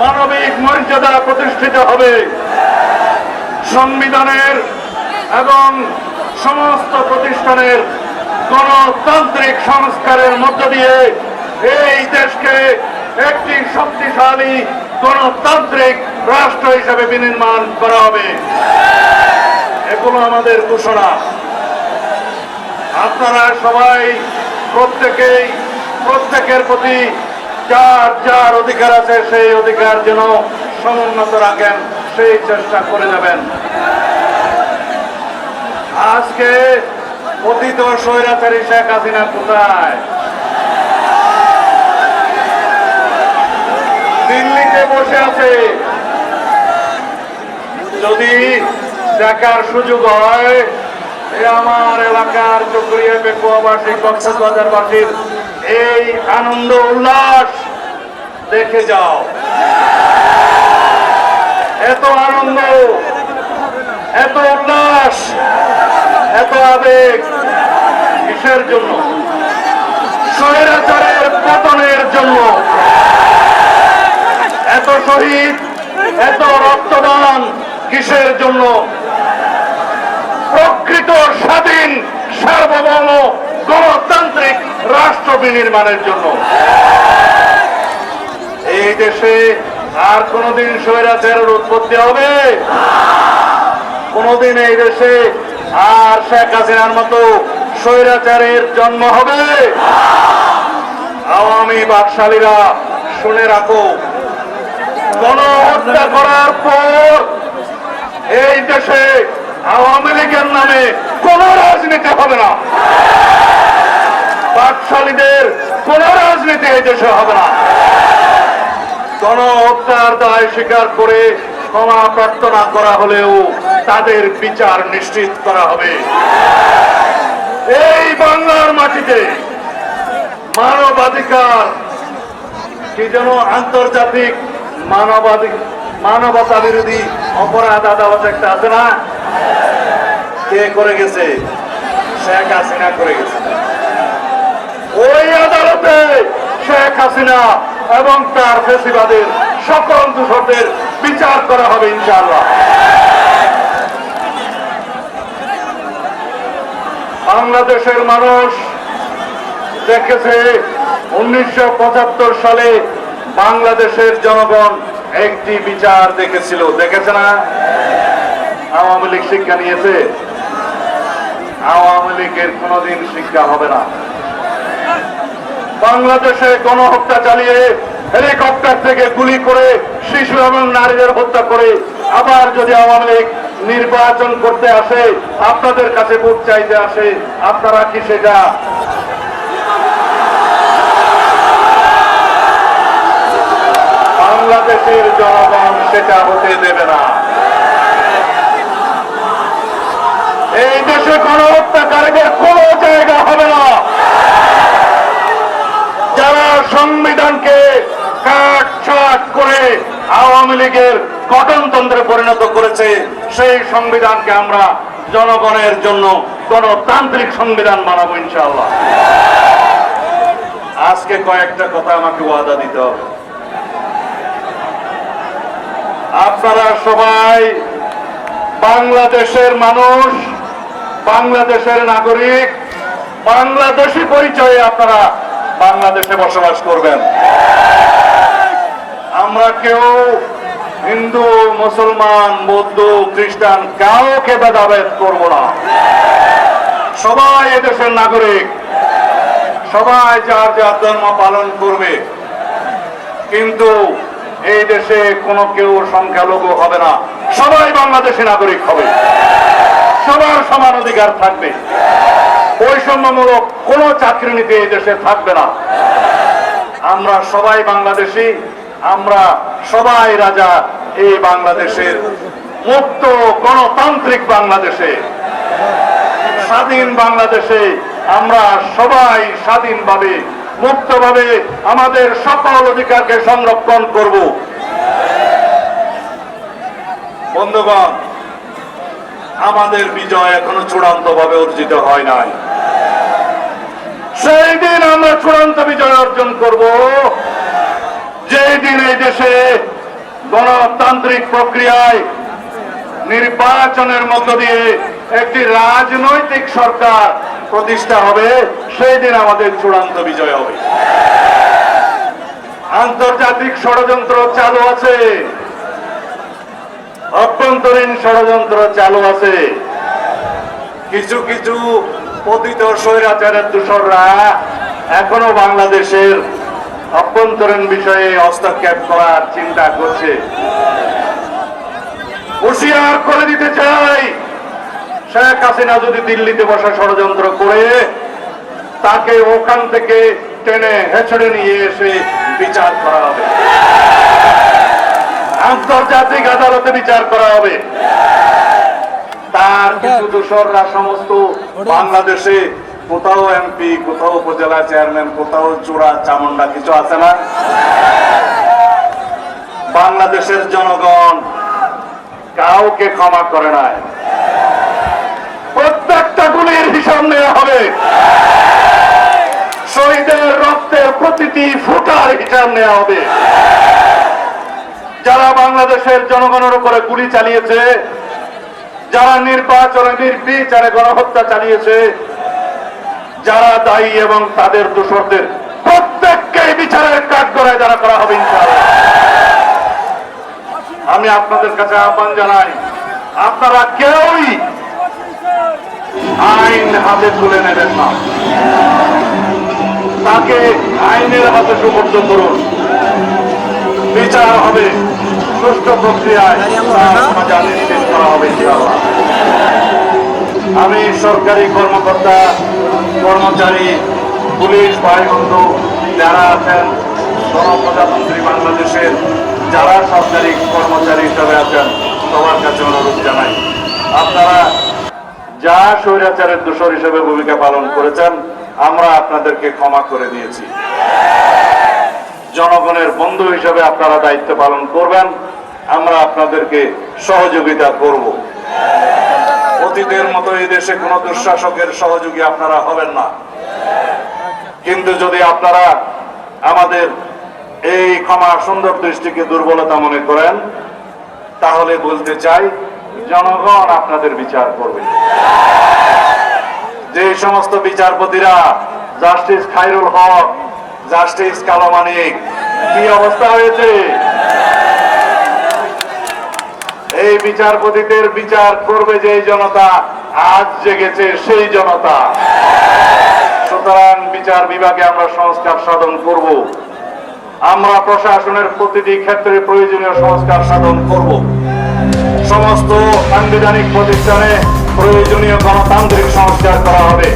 মানবিক মর্যাদা প্রতিষ্ঠিত হবে। সংবিধানের এবং সমস্ত প্রতিষ্ঠানের গণতান্ত্রিক সংস্কারের মধ্য দিয়ে এই দেশকে একটি শক্তিশালী গণতান্ত্রিক রাষ্ট্র হিসেবে বিনির্মাণ করা হবে। এগুলো আমাদের ঘোষণা। আপনারা সবাই প্রত্যেকেই, প্রত্যেকের প্রতি যার যার অধিকার আছে, সেই অধিকার যেন সমুন্নত রাখেন, সেই চেষ্টা করে যাবেন। আজকে অতীত স্বৈরাচারী শেখ হাসিনা কোথায়? দিল্লিতে বসে আছে। যদি দেখার সুযোগ হয় আমার এলাকার চকরিয়া পেকুয়াবাসী কক্সবাজারবাসীর এই আনন্দ উল্লাস দেখে যাও। এত আনন্দ, এত উল্লাস, এত আবেগ কিসের জন্য? স্বৈরাচারের পতনের জন্য। এত শহীদ, এত রক্তদান কিসের জন্য? প্রকৃত স্বাধীন সার্বভৌম গণতান্ত্রিক রাষ্ট্র বিনির্মাণের জন্য। এই দেশে আর কোনদিন স্বৈরাচারের উৎপত্তি হবে? কোনদিন এই দেশে আর শেখ হাসিনার মতো স্বৈরাচারের জন্ম হবে? আওয়ামী বাকশালীরা শুনে রাখো, গণহত্যা করার পর এই দেশে আওয়ামী লীগের নামে কোন রাজনীতি হবে না। বাকশালীদের কোন রাজনীতি এই দেশে হবে না। গণহত্যার দায় স্বীকার করে ক্ষমা প্রার্থনা করা হলেও তাদের বিচার নিশ্চিত করা হবে। এই বাংলার মাটিতে মানবাধিকার কি যেন আন্তর্জাতিক মানবাধিক মানবতা বিরোধী অপরাধ আদালত একটা আছে না? কে করে গেছে? শেখ হাসিনা করে গেছে। ওই আদালতে শেখ হাসিনা এবং তার ফেসিবাদের সকল দূষণদের বিচার করা হবে ইনশাআল্লাহ। বাংলাদেশের মানুষ দেখেছে উনিশশো পঁচাত্তর সালে বাংলাদেশের জনগণ একটি বিচার দেখেছিল। দেখেছে না? আওয়ামী লীগ শিক্ষা নিয়েছে। আওয়ামী লীগের কোনোদিন শিক্ষা হবে না। বাংলাদেশে গণহত্যা চালিয়ে হেলিকপ্টার থেকে গুলি করে শিশু এবং নারীদের হত্যা করে আবার যদি আওয়ামী লীগ নির্বাচন করতে আসে, আপনাদের কাছে ভোট চাইতে আসে, আপনারা কি সেটা? বাংলাদেশের জনগণ সেটা হতে দেবে না। এই দেশে গণহত্যাকারীদের কোনো জায়গা হবে না যারা সংবিধানকে কাট ছাট করে আওয়ামী লীগের গঠনতন্ত্রে পরিণত করেছে, সেই সংবিধানকে আমরা জনগণের জন্য গণতান্ত্রিক সংবিধান বানাবো ইনশাআল্লাহ। আজকে কয়েকটা কথা আমাকে ওয়াদা দিতে হবে। আপনারা সবাই বাংলাদেশের মানুষ, বাংলাদেশের নাগরিক, বাংলাদেশি পরিচয়ে আপনারা বাংলাদেশে বসবাস করবেন। আমরা কেউ হিন্দু, মুসলমান, বৌদ্ধ, খ্রিস্টান কাউকে ভেদাভেদ করব না। সবাই এদেশের নাগরিক। সবাই যার যার ধর্ম পালন করবে। কিন্তু এই দেশে কোনো কেউ সংখ্যালঘু হবে না। সবাই বাংলাদেশি নাগরিক হবে। সবার সমান অধিকার থাকবে। বৈষম্যমূলক কোনো চাকরি নিতে এই দেশে থাকবে না। আমরা সবাই বাংলাদেশি, আমরা সবাই রাজা এই বাংলাদেশের মুক্ত গণতান্ত্রিক বাংলাদেশে, স্বাধীন বাংলাদেশে আমরা সবাই স্বাধীনভাবে, মুক্তভাবে আমাদের সকল অধিকারকে সংরক্ষণ করব। বন্ধুগণ, আমাদের বিজয় এখনও চূড়ান্ত ভাবে অর্জিত হয় নাই। সেই দিন আমরা চূড়ান্ত বিজয় অর্জন করব যেই দিন এই দেশে গণতান্ত্রিক প্রক্রিয়ায় নির্বাচনের মধ্য দিয়ে একটি রাজনৈতিক সরকার প্রতিষ্ঠা হবে, সেই দিন আমাদের চূড়ান্ত বিজয় হবে। আন্তর্জাতিক ষড়যন্ত্র চালু আছে। অভ্যন্তরীণ ষড়যন্ত্র চালু আছে। কিছু কিছু পতিত স্বৈরাচারের দূষররা এখনও বাংলাদেশের অভ্যন্তরীণ বিষয়ে হস্তক্ষেপ করার চিন্তা করছে। হুশিয়ার করে দিতে চাই। শেখ হাসিনা যদি দিল্লিতে বসা ষড়যন্ত্র করে তাকে ওখান থেকে টেনে হেঁচড়ে নিয়ে এসে বিচার করা হবে। আন্তর্জাতিক আদালতে বিচার করা হবে। তার কিছু দোসররা সমস্ত বাংলাদেশে কোথাও এমপি কোথাও উপজেলা চেয়ারম্যান কোথাও চূড়া চামুন্ডা কিছু আছে না? বাংলাদেশের জনগণ কাউকে ক্ষমা করে নাই। প্রত্যেকটা গুলির হিসাব নেওয়া হবে। শহীদের রক্তের প্রতিটি ফুটার হিসাব নেওয়া হবে। যারা বাংলাদেশের জনগণের উপরে গুলি চালিয়েছে, যারা নির্বাচনে নির্বিচারে গণহত্যা চালিয়েছে যারা দায়ী এবং তাদের দোষরদের প্রত্যেককে বিচারের কাঠগড়ায় যারা করা হবে আমি আপনাদের কাছে আহ্বান জানাই, আপনারা কেউই আইন হাতে তুলে নেবেন না। তাকে আইনের হাতে সুপর্দ করুন। বিচার হবে, সুষ্ঠু প্রক্রিয়ায় করা হবে আমি সরকারি কর্মকর্তা কর্মচারী, পুলিশ ভাই বন্ধু যারা আছেন, গণপ্রজাতন্ত্রী বাংলাদেশের যারা সরকারি কর্মচারী হিসাবে আছেন, সবার কাছে অনুরোধ জানাই। আপনারা যা স্বৈরাচারের দোষর হিসেবে ভূমিকা পালন করেছেন, আমরা আপনাদেরকে ক্ষমা করে দিয়েছি। জনগণের বন্ধু হিসেবে আপনারা দায়িত্ব পালন করবেন, আমরা আপনাদেরকে সহযোগিতা করব। অতীতের মতো এই দেশে কোন দুঃশাসকের সহযোগী আপনারা হবেন না। কিন্তু যদি আপনারা আমাদের এই ক্ষমা সুন্দর দৃষ্টিকে দুর্বলতা মনে করেন, তাহলে বলতে চাই, জনগণ আপনাদের বিচার করবে। যে সমস্ত বিচারপতিরা, জাস্টিস খাইরুল হক, জাস্টিস কালো মানিক, কি অবস্থা হয়েছে? এই বিচারপতিদের বিচার করবে যে জনতা, আজ জেগেছে সেই জনতা। সুতরাং বিচার বিভাগে আমরা সংস্কার সাধন করব। আমরা প্রশাসনের প্রতিটি ক্ষেত্রে প্রয়োজনীয় সংস্কার সাধন করব। সমস্ত সাংবিধানিক প্রতিষ্ঠানে প্রয়োজনীয় গণতান্ত্রিক সংস্কার করা হবে।